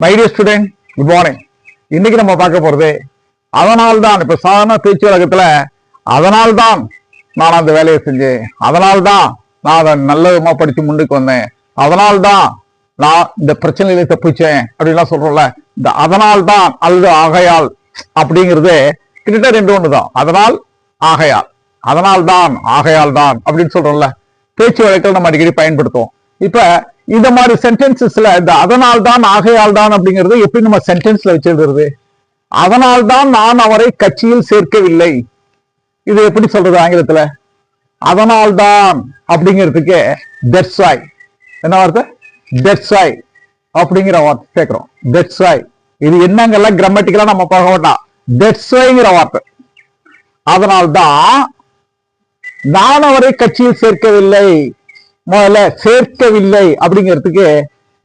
My dear student good morning இன்னைக்கு நம்ம பார்க்க போறது அதனால்தான் இப்ப சாதாரண பேச்சு வழக்கத்துல அதனால்தான் நான் அந்த வேலையை செஞ்சேன். அதனால்தான் நான் அதை நல்ல விதமா படிச்சு முன்னுக்கு வந்தேன். அதனால்தான் நான் இந்த பிரச்சனையில தப்பிச்சேன் அப்படின்லாம் சொல்றோம்ல. இந்த அதனால்தான் அல்லது ஆகையால் அப்படிங்கிறது கிட்டத்தட்ட ரெண்டு ஒன்று தான் அதனால் ஆகையால். அதனால்தான் ஆகையால் தான் அப்படின்னு சொல்றோம்ல. பேச்சு வழக்கில் நம்ம அடிக்கடி பயன்படுத்துவோம். இப்ப இந்த மாதிரி சென்டென்சஸ்ல இந்த அதனால் தான் ஆகையால் தான் அப்படிங்கறது எப்படி நம்ம சென்டென்ஸ்ல வச்சிருக்கிறது? அதனால் தான் நான் அவரை கட்சியில் சேர்க்கவில்லை. இது எப்படி சொல்றது ஆங்கிலத்துல? அதனால் தான் அப்படிங்கிறதுக்கு தட்ஸ்வாய் என்ன வார்த்தை? தட்ஸ்வாய் அப்படிங்கிற வார்த்தை சேர்க்கிறோம் தட்ஸ்வாய் இது என்னங்கெல்லாம் கிராமட்டிக்கலா நம்ம பார்க்க வேண்டாம் தட்ஸ்வாய்ங்கிற வார்த்தை. அதனால்தான் நான் அவரை கட்சியில் சேர்க்கவில்லை. முதல்ல சேர்க்கவில்லை அப்படிங்கிறதுக்கு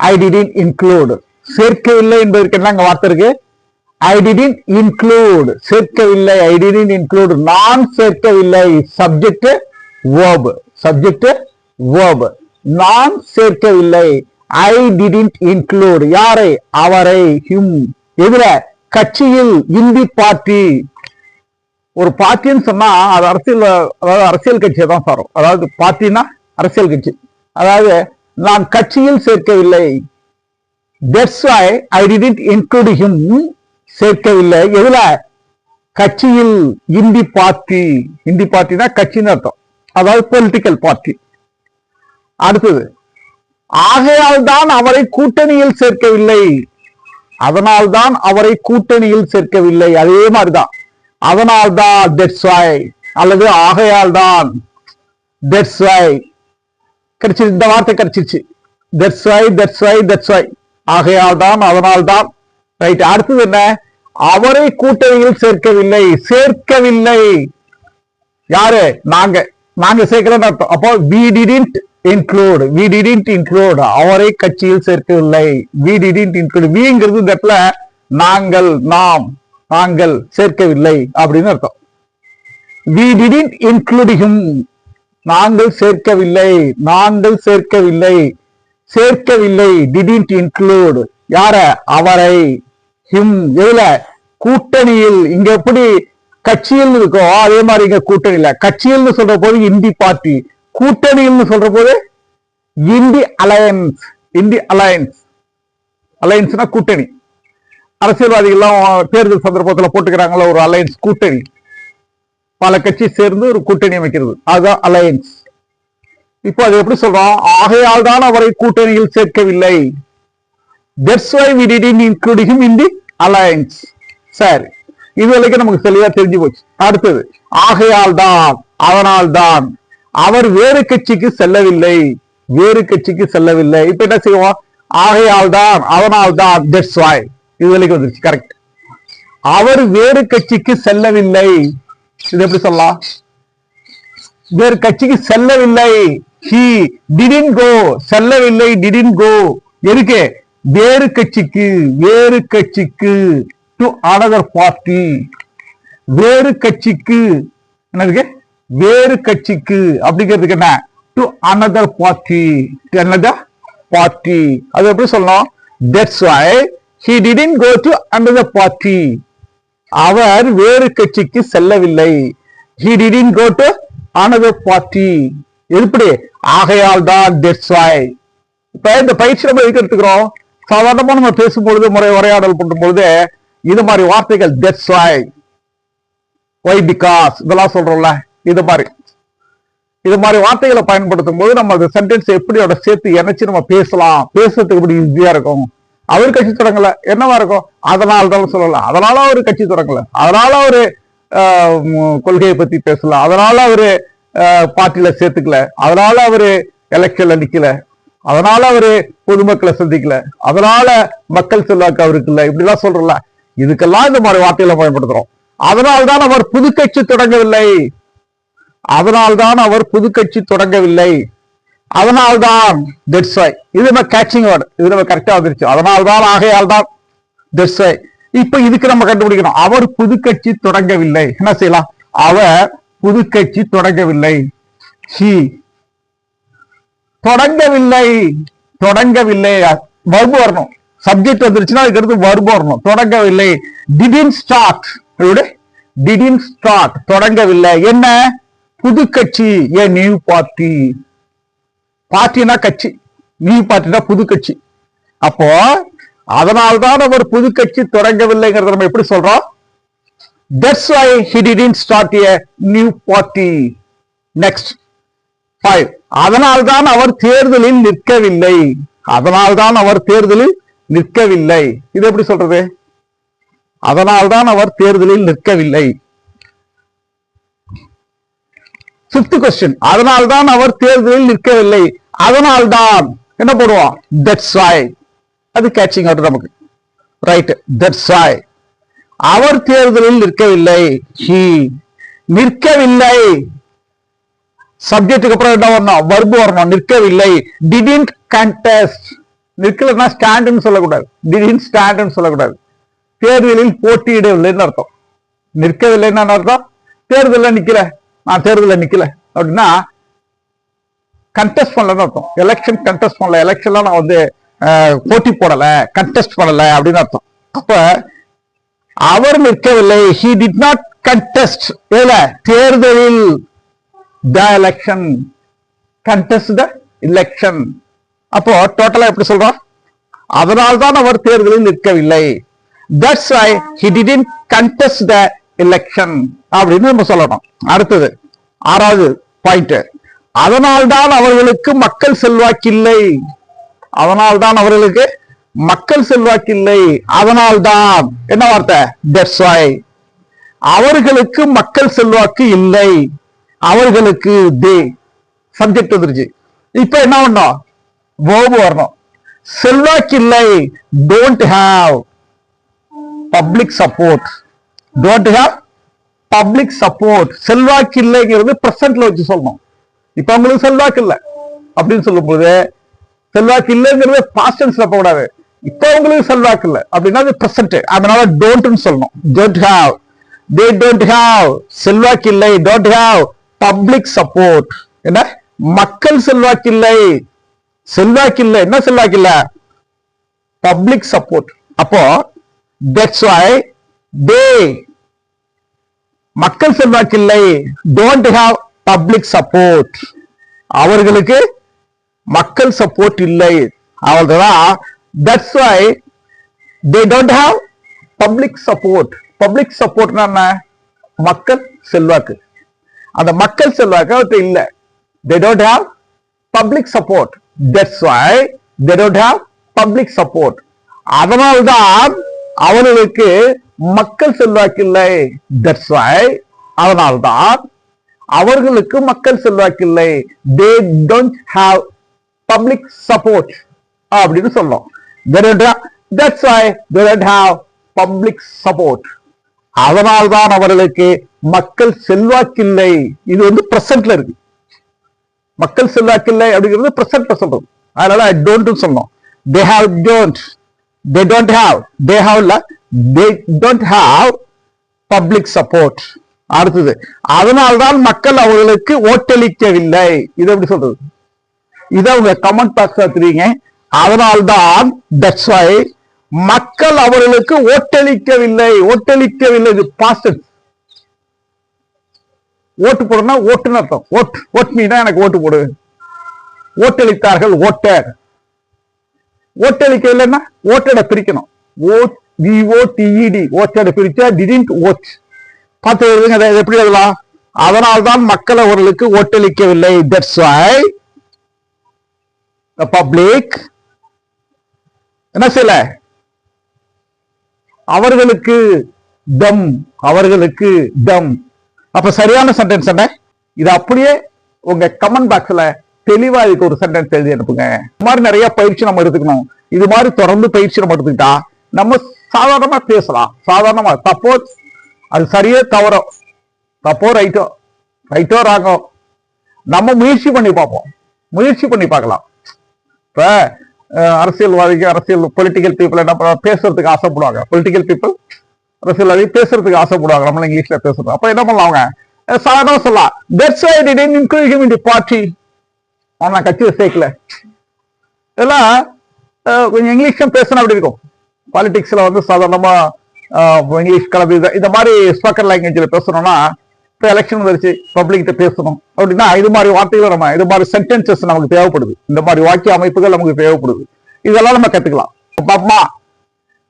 ஐ டிடின் இன்க்ளூட் சேர்க்கவில்லை என்பதற்கு என்ன அங்க வார்த்தை இருக்கு? ஐ டிடின் இன்க்ளூட் சேர்க்கவில்லை ஐ டிடின் இன்க்ளூடு நான் சேர்க்கவில்லை. சப்ஜெக்ட் வேர்பு சப்ஜெக்ட் வேர்பு நான் சேர்க்கவில்லை. ஐ டிடின்ட் இன்க்ளூட் யாரை? அவரை. ஹிம். எதிர கட்சியில் இந்தி பார்ட்டி ஒரு பார்ட்டின்னு சொன்னா அது அரசியல் அதாவது அரசியல் கட்சியை தான் சாரும். அதாவது பார்ட்டினா அரசியல் கட்சி. அதாவது நான் கட்சியில் சேர்க்கவில்லை. That's why I did include him சேர்க்கவில்லை. எதுல? கட்சியில் இந்தி பார்ட்டி இந்தி பார்ட்டினா கட்சின்னு அர்த்தம். அதாவது பொலிட்டிக்கல் பார்ட்டி அடுத்தது ஆகையால் தான் அவரை கூட்டணியில் சேர்க்கவில்லை. அதனால் தான் அவரை கூட்டணியில் சேர்க்கவில்லை. அதே மாதிரிதான். அதனால் தான் தட்ஸ் வை அல்லது ஆகையால் தான் தட்ஸ் வை கிடைச்சிருச்சு இந்த வார்த்தை கிடைச்சிருச்சு that's why that's why that's why ஆகையால் தான் அதனால் தான் ரைட் அடுத்தது என்ன? அவரை கூட்டணியில் சேர்க்கவில்லை. சேர்க்கவில்லை. யாரு? நாங்க. நாங்க சேர்க்கலன்னு அர்த்தம். அப்போ we didn't include we didn't include அவரை கட்சியில் சேர்க்கவில்லை. வி டிடின்ட் இன்க்ளூட் விங்கிறது இந்த இடத்துல நாங்கள் நாம் நாங்கள் சேர்க்கவில்லை அப்படின்னு அர்த்தம். வி டிடின்ட் இன்க்ளூட் நாங்கள் சேர்க்கவில்லை நாங்கள் சேர்க்கவில்லை சேர்க்கவில்லை. டிடின்ட் இன்க்ளூட் யார? அவரை. ஹிம் எதுல? கூட்டணியில். இங்க எப்படி? கட்சியில் இருக்கோ அதே மாதிரி இங்க கூட்டணியில கட்சியில்னு சொல்ற போது இந்தி பார்ட்டி கூட்டணியில்னு சொல்ற போது in the alliance in the alliance அலையன்ஸ்னா கூட்டணி. அரசியல்வாதிகள்லாம் தேர்தல் சந்தர்ப்பத்துல போட்டுக்கிறாங்களா ஒரு அலையன்ஸ் கூட்டணி. பல கட்சி சேர்ந்து ஒரு கூட்டணி அமைக்கிறது. அதுதான் அலையன்ஸ் இப்போ அது எப்படி சொல்றோம்? ஆகையால் தான் அவரை கூட்டணியில் சேர்க்கவில்லை. That's why we did him in the alliance சரி இது வரைக்கும் நமக்கு தெளிவா தெரிஞ்சு போச்சு. அடுத்தது ஆகையால் தான் அதனால் தான் அவர் வேறு கட்சிக்கு செல்லவில்லை. வேறு கட்சிக்கு செல்லவில்லை. இப்ப என்ன செய்வோம்? ஆகையால் தான் அதனால் தான் தட்ஸ் வை இது வரைக்கும் வந்துருச்சு. கரெக்ட் அவர் வேறு கட்சிக்கு செல்லவில்லை. இது எப்படி சொல்லலாம்? வேறு கட்சிக்கு செல்லவில்லை. ஹி டிடின் கோ செல்லவில்லை டிடின் கோ எதுக்கு? வேறு கட்சிக்கு வேறு கட்சிக்கு டு அனதர் பார்ட்டி வேறு கட்சிக்கு என்னதுக்கு வேறு கட்சிக்கு அப்படிங்கிறதுக்கு என்ன? To another party another party அது எப்படி சொல்லணும்? That's why he didn't go to another party அவர் வேறு கட்சிக்கு செல்லவில்லை. He didn't go to party எப்படி ஆகையால் தான் தட்ஸ் வை இப்ப இந்த பயிற்சி நம்ம எதுக்கு எடுத்துக்கிறோம்? சாதாரணமா நம்ம பேசும்பொழுது முறை உரையாடல் பண்ணும் பொழுது இது மாதிரி வார்த்தைகள் தட்ஸ் வை ஒய் பிகாஸ் இதெல்லாம் சொல்றோம்ல இது மாதிரி. இது மாதிரி வார்த்தைகளை பயன்படுத்தும் போது நம்ம அந்த சென்டென்ஸ் எப்படியோட சேர்த்து இணைச்சு நம்ம பேசலாம். பேசுறதுக்கு இப்படி ஈஸியா இருக்கும்? அவர் கட்சி தொடங்கல. என்னவா இருக்கும்? அதனால தான் சொல்லலாம். அதனால அவரு கட்சி தொடங்கல. அதனால அவரு கொள்கையை பத்தி பேசல. அதனால அவரு பார்ட்டியில சேர்த்துக்கல. அதனால அவரு எலெக்ஷன்ல நிக்கல. அதனால அவரு பொதுமக்களை சந்திக்கல. அதனால மக்கள் செல்வாக்கு அவருக்கு இல்லை. இப்படிலாம் சொல்றல இதுக்கெல்லாம் இந்த மாதிரி வார்த்தைகளை பயன்படுத்துறோம். அதனால்தான் அவர் புது கட்சி தொடங்கவில்லை. அதனால்தான் அவர் புது கட்சி தொடங்கவில்லை. அதனால்தான் தட்ஸ் வை இது நம்ம கேட்சிங் வேர்டு இது நம்ம கரெக்டா வந்துருச்சு. அதனால்தான் ஆகையால் தான் தட்ஸ் வை இப்ப இதுக்கு நம்ம கண்டுபிடிக்கணும். அவர் புது கட்சி தொடங்கவில்லை. என்ன செய்யலாம்? அவர் புது கட்சி தொடங்கவில்லை. ஹி தொடங்கவில்லை. தொடங்கவில்லை. வர்பு வரணும். சப்ஜெக்ட் வந்துருச்சுன்னா அதுக்கு அடுத்து verb வரணும். தொடங்கவில்லை. டிடின் ஸ்டார்ட் டிடின் ஸ்டார்ட் தொடங்கவில்லை. என்ன? புது கட்சி. ஏ நியூ பார்ட்டி பார்ட்டினா கட்சி நியூ பார்ட்டினா புது கட்சி. அப்போ அதனால்தான் அவர் புது கட்சி தொடங்கவில்லைங்கிறத நம்ம எப்படி சொல்றோம்? That's why he didn't start a new party. Next five அதனால்தான் அவர் தேர்தலில் நிற்கவில்லை. அதனால்தான் அவர் தேர்தலில் நிற்கவில்லை. இது எப்படி சொல்றது? அதனால்தான் அவர் தேர்தலில் நிற்கவில்லை. பிப்த் கொஸ்டின் அதனால்தான் அவர் தேர்தலில் நிற்கவில்லை. அதனால்தான் என்ன போடுவோம்? தட்ஸ் வாய் அது கேட்சிங் அவுட் நமக்கு. ரைட் தட்ஸ் வாய் அவர் தேர்தலில் நிற்கவில்லை. ஹி நிற்கவில்லை. சப்ஜெக்டுக்கு அப்புறம் என்ன வரணும்? வர்பு வரணும். நிற்கவில்லை. டிடின்ட் கண்டெஸ்ட் நிற்கலன்னா ஸ்டாண்டுன்னு சொல்லக்கூடாது. டிடின்ட் ஸ்டாண்டுன்னு சொல்லக்கூடாது. தேர்தலில் போட்டியிடவில்லைன்னு அர்த்தம். நிற்கவில்லைன்னு அர்த்தம்? தேர்தலில் நிற்கல. நான் தேர்தலில் நிக்கல. அப்படின்னா கண்டெஸ்ட் பண்ணலன்னு அர்த்தம். எலெக்ஷன் கண்டெஸ்ட் பண்ணல. எலெக்ஷன்லாம் நான் வந்து போட்டி போடல கண்டெஸ்ட் பண்ணல அப்படின்னு அர்த்தம். அப்ப அவர் நிற்கவில்லை. ஹி டிட் நாட் கண்டெஸ்ட் இதுல தேர்தலில் the election contest the election அப்போ டோட்டலா எப்படி சொல்றோம்? அதனால்தான் அவர் தேர்தலில் நிற்கவில்லை. That's why he didn't contest the election அப்படின்னு நம்ம சொல்லணும். அடுத்தது ஆறாவது பாயிண்ட் அதனால்தான் அவர்களுக்கு மக்கள் செல்வாக்கில்லை. அதனால்தான் அவர்களுக்கு மக்கள் செல்வாக்கில்லை. அதனால்தான் என்ன வார்த்தை? That's வாய் அவர்களுக்கு மக்கள் செல்வாக்கு இல்லை. அவர்களுக்கு தே சப்ஜெக்ட் வந்துருச்சு. இப்ப என்ன பண்ணும் வேர்பு வரணும். செல்வாக்கு இல்லை don't have public support don't have public support செல்வாக்கு இல்லைங்கிறது பிரசன்ட்ல வச்சு சொல்லணும். இப்ப அவங்களுக்கு செல்வாக்கு இல்லை. அப்படின்னு சொல்லும்போது செல்வாக்கு இல்லைங்கிறது பாஸ்ட் டென்ஸ்ல போகக்கூடாது. இப்ப அவங்களுக்கு செல்வாக்கு இல்லை. அப்படின்னா அது பிரசன்ட் அதனால டோன்ட்னு சொல்லணும். Don't have they don't have செல்வாக்கு இல்லை. டோன்ட் ஹாவ் பப்ளிக் சப்போர்ட் என்ன? மக்கள் செல்வாக்கு இல்லை. செல்வாக்கு இல்லை. என்ன செல்வாக்கு இல்லை? பப்ளிக் சப்போர்ட் அப்போ தட்ஸ் வை தே மக்கள் செல்வாக்கு இல்லை டோன்ட் ஹாவ் பப்ளிக் சப்போர்ட் அவர்களுக்கு மக்கள் சப்போர்ட் இல்லை. அவ்வளவுதான் that's why they don't have public support public சப்போர்ட்னா என்ன? மக்கள் செல்வாக்கு. அந்த மக்கள் செல்வாக்கு அவர்கிட்ட இல்லை. They don't have public support that's why they don't have public support அதனால்தான் அவர்களுக்கு மக்கள் செல்வாக்கு இல்லை தட்ஸ் வை அதனால்தான் அவர்களுக்கு மக்கள் செல்வாக்கு இல்லை they don't have public support அப்படின்னு சொல்லணும் that's why they don't have public support அதனால்தான் அவர்களுக்கு மக்கள் செல்வாக்கில்லை. இது வந்து பிரசன்ட்ல இருக்கு. மக்கள் செல்வாக்கில்லை அப்படிங்கிறது பிரசன்ட்ல சொல்றது அதனால ஐ டோன்ட் சொல்லணும் they have don't they don't have they have they don't have public support அடுத்தது அதனால்தான் மக்கள் அவர்களுக்கு ஓட்டளிக்கவில்லை. இது எப்படி சொல்றது? இதை அவங்க கமெண்ட் பாக்ஸ் தெரியுங்க அதனால்தான் தட்ஸ் வை மக்கள் அவர்களுக்கு ஓட்டளிக்கவில்லை. ஓட்டளிக்கவில்லை இது பாசிட் ஓட்டு போடணும்னா ஓட்டுன்னு அர்த்தம். ஓட் ஓட் மீனா எனக்கு ஓட்டு போடு. ஓட்டளித்தார்கள் ஓட்டர். ஓட்டளிக்க இல்லைன்னா ஓட்டடை பிரிக்கணும். Vote V O T E D T E D பிரிச்சா டிடின்ட் ஓட் பார்த்து எழுதுங்க அதை எப்படி எழுதலாம்? அதனால்தான் மக்கள் அவர்களுக்கு ஓட்டளிக்கவில்லை தட்ஸ் வை பப்ளிக் என்ன செய்யல? அவர்களுக்கு தம் அவர்களுக்கு தம் அப்ப சரியான சென்டென்ஸ் என்ன? இது அப்படியே உங்க கமெண்ட் பாக்ஸ்ல தெளிவா இதுக்கு ஒரு சென்டென்ஸ் எழுதி அனுப்புங்க. இந்த மாதிரி நிறைய பயிற்சி நம்ம எடுத்துக்கணும். இது மாதிரி தொடர்ந்து பயிற்சி நம்ம எடுத்துக்கிட்டா நம்ம சாதாரணமா பேசலாம். சாதாரணமா தப்போ அது சரியே தவறோ. தப்போ ரைட்டோ ரைட்டோ ராங்கோ நம்ம முயற்சி பண்ணி பார்ப்போம். முயற்சி பண்ணி பார்க்கலாம். இப்ப அஹ், அரசியல்வாதிக்கு அரசியல் பொலிட்டிக்கல் பீப்புள் என்ன பேசுறதுக்கு ஆசைப்படுவாங்க. பொலிட்டிக்கல் பீப்புள் அரசியல்வாதி பேசுறதுக்கு ஆசைப்படுவாங்க. நம்மள இங்கிலீஷ்ல பேசுறோம் அப்ப என்ன பண்ணலாம் அவங்க? சாதாரணமா சொல்லலாம். That's why didn't include him in the party அவன் நான் கட்சியை சேர்க்கல. இதெல்லாம் கொஞ்சம் இங்கிலீஷும் பேசணும் அப்படி இருக்கும்? பாலிடிக்ஸ்ல வந்து சாதாரணமா இங்கிலீஷ் கலந்து இதை இந்த மாதிரி ஸ்போக்கன் லாங்குவேஜ்ல பேசணும்னா இப்போ எலெக்ஷன் வந்துருச்சு பப்ளிக்கிட்ட பேசணும். அப்படின்னா இது மாதிரி வார்த்தைகள் நம்ம இது மாதிரி சென்டென்சஸ் நமக்கு தேவைப்படுது. இந்த மாதிரி வாக்கிய அமைப்புகள் நமக்கு தேவைப்படுது. இதெல்லாம் நம்ம கத்துக்கலாம். பாப்பா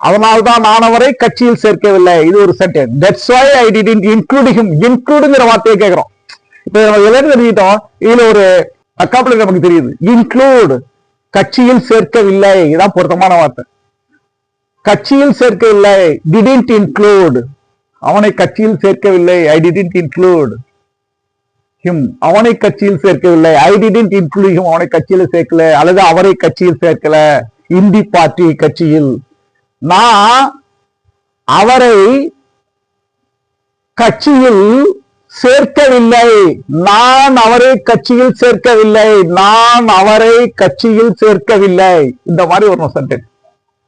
அதனால்தான் நான் அவரை கட்சியில் சேர்க்கவில்லை. இது ஒரு sentence that's why I didn't including இன்க்ளூடுங்கிற வார்த்தையை கேட்கிறோம். இப்போ நம்ம எல்லாம் தெரிஞ்சுக்கிட்டோம் இதுல ஒரு தற்காப்புல நமக்கு தெரியுது. இன்க்ளூட் கட்சியில் சேர்க்கவில்லை. இதான் பொருத்தமான வார்த்தை. கட்சியில் சேர்க்கவில்லை. டிடென்ட் இன்க்ளூட் அவனை கட்சியில் சேர்க்கவில்லை. ஐ டிடென்ட் இன்க்ளூட் ஹிம் அவனை கட்சியில் சேர்க்கவில்லை. ஐ டிடென்ட் இன்க்ளூட் ஹிம் அவனை கட்சியில் சேர்க்கல. அல்லது அவரை கட்சியில் சேர்க்கல. இந்தி பார்ட்டி கட்சியில். நான் அவரை கட்சியில் சேர்க்கவில்லை. நான் அவரை கட்சியில் சேர்க்கவில்லை. நான் அவரை கட்சியில் சேர்க்கவில்லை. இந்த மாதிரி ஒரு சென்டென்ஸ்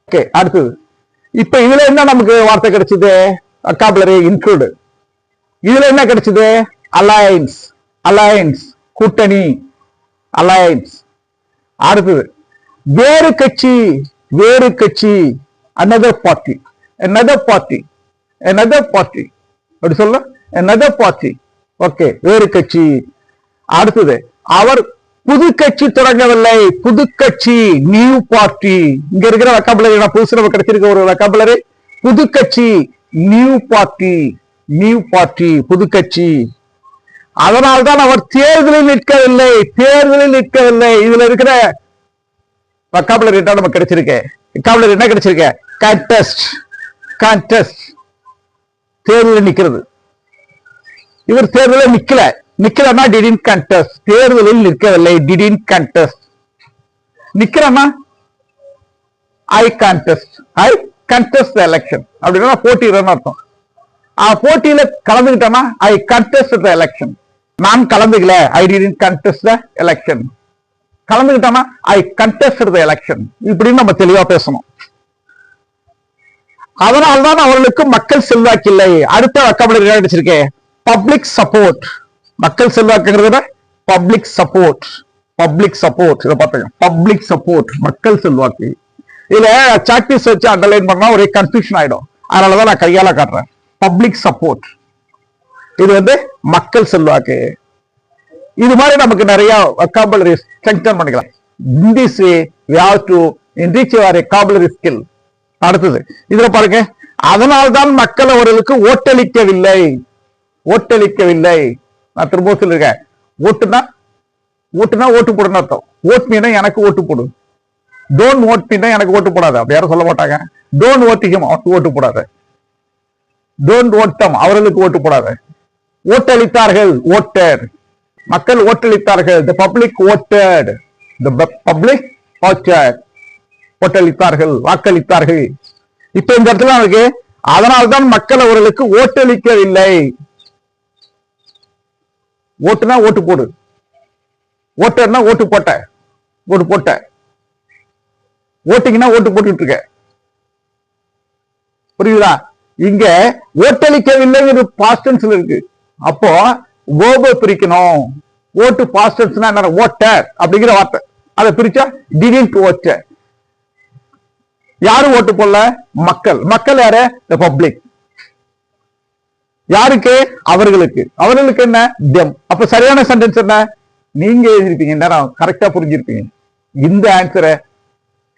ஓகே அடுத்தது. இப்ப இதுல என்ன நமக்கு வார்த்தை கிடைச்சது? அக்காபுலரி இன்க்ளூடு இதுல என்ன கிடைச்சது? அலையன்ஸ் அலையன்ஸ் கூட்டணி. அலையன்ஸ் அடுத்தது. வேறு கட்சி. வேறு கட்சி. Another party another party another party அப்படி சொல்ல. Another பார்ட்டி ஓகே வேறு கட்சி. அடுத்தது அவர் புது கட்சி தொடங்கவில்லை. புது கட்சி நியூ பார்ட்டி இங்க இருக்கிற வக்காபுலரி நான் புதுசு நம்ம கிடைச்சிருக்க ஒரு வக்காபுலரி புது கட்சி நியூ பார்ட்டி நியூ பார்ட்டி புது கட்சி. அதனால்தான் அவர் தேர்தலில் நிற்கவில்லை. தேர்தலில் நிற்கவில்லை. இதுல இருக்கிற வக்காபுலரி என்ன நமக்கு கிடைச்சிருக்கு. வக்காபுலரி என்ன கிடைச்சிருக்கு? கண்டெஸ்ட் கண்டெஸ்ட் தேர்தலில் நிற்கிறது. இவர் தேர்தலில் நிக்கல. நிக்கலன்னா டிடின் கண்டெஸ்ட் தேர்தலில் நிற்கவில்லை. Didn't contest நிக்கிறமா I contest I contest election அப்படின்னா போட்டிடுறேன்னு அர்த்தம். போட்டியில கலந்துகிட்டேன்னா ஐ கண்டெஸ்ட் த எலெக்ஷன் நான் கலந்துக்கல. I didn't contest the election கலந்துகிட்டோம்னா I contest the election இப்படின்னு நம்ம தெளிவா பேசணும். அதனால்தான் அவர்களுக்கு மக்கள் செல்வாக்கில்லை. அடுத்த வக்கபடி அடிச்சிருக்கேன் பப்ளிக் சப்போர்ட் மக்கள் செல்வாக்குங்கிறத பப்ளிக் சப்போர்ட் பப்ளிக் சப்போர்ட் இதை பார்த்துங்க பப்ளிக் சப்போர்ட் மக்கள் செல்வாக்கு. இதுல சாக்டிஸ் வச்சு அண்டர்லைன் பண்ணா ஒரே கன்ஃபியூஷன் ஆயிடும். அதனாலதான் நான் கையால காட்டுறேன். பப்ளிக் சப்போர்ட் இது வந்து மக்கள் செல்வாக்கு. இது மாதிரி நமக்கு நிறைய வக்காபுலரி ஸ்ட்ரெங்தன் பண்ணிக்கலாம். This way we have to enrich your vocabulary skill அடுத்தது. இதுல பாருங்க. அதனால்தான் மக்கள் அவர்களுக்கு ஓட்டளிக்கவில்லை. ஓட்டளிக்கவில்லை. நான் திரும்ப சொல்லிருக்கேன் ஓட்டுனா ஓட்டுனா ஓட்டு போடுன்னு அர்த்தம். ஓட் மீனா எனக்கு ஓட்டு போடு. டோன்ட் ஓட் மீனா எனக்கு ஓட்டு போடாது. அப்படி யாரும் சொல்ல மாட்டாங்க. டோன்ட் ஓட்டிக்கும் அவனுக்கு ஓட்டு போடாது. டோன்ட் ஓட்டம் அவர்களுக்கு ஓட்டு போடாது. ஓட்டளித்தார்கள் ஓட்டர் மக்கள் ஓட்டளித்தார்கள். The public voted the public voted ஓட்டளித்தார்கள் வாக்களித்தார்கள். இப்ப இந்த இடத்துல அவனுக்கு அதனால்தான் மக்கள் அவர்களுக்கு ஓட்டளிக்கவில்லை. ஓட்டுனா ஓட்டு போடு. ஓட்டர்னா ஓட்டு போட்ட. ஓட்டு போட்ட. ஓட்டிங்கன்னா ஓட்டு போட்டுட்டு இருக்க. புரியுதா? இங்க ஓட்டளிக்கவில்லைங்கிறது பாஸ்டன்ஸ்ல இருக்கு. அப்போ கோப பிரிக்கணும். ஓட்டு பாஸ்டன்ஸ்னா என்ன ஓட்டர் அப்படிங்கிற வார்த்தை. அதை பிரிச்சா டிடின்ட் ஓட்டர் யாரும் ஓட்டு போடல? மக்கள். மக்கள் யாரு? த பப்ளிக் யாருக்கு? அவர்களுக்கு. அவர்களுக்கு என்ன? தெம் அப்ப சரியான சென்டென்ஸ் என்ன? நீங்க எழுதிருப்பீங்க நேரம் கரெக்டா புரிஞ்சிருப்பீங்க. இந்த ஆன்சரை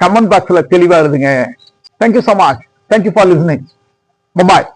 கமெண்ட் பாக்ஸ்ல தெளிவா எழுதுங்க. Thank you so much thank you for listening bye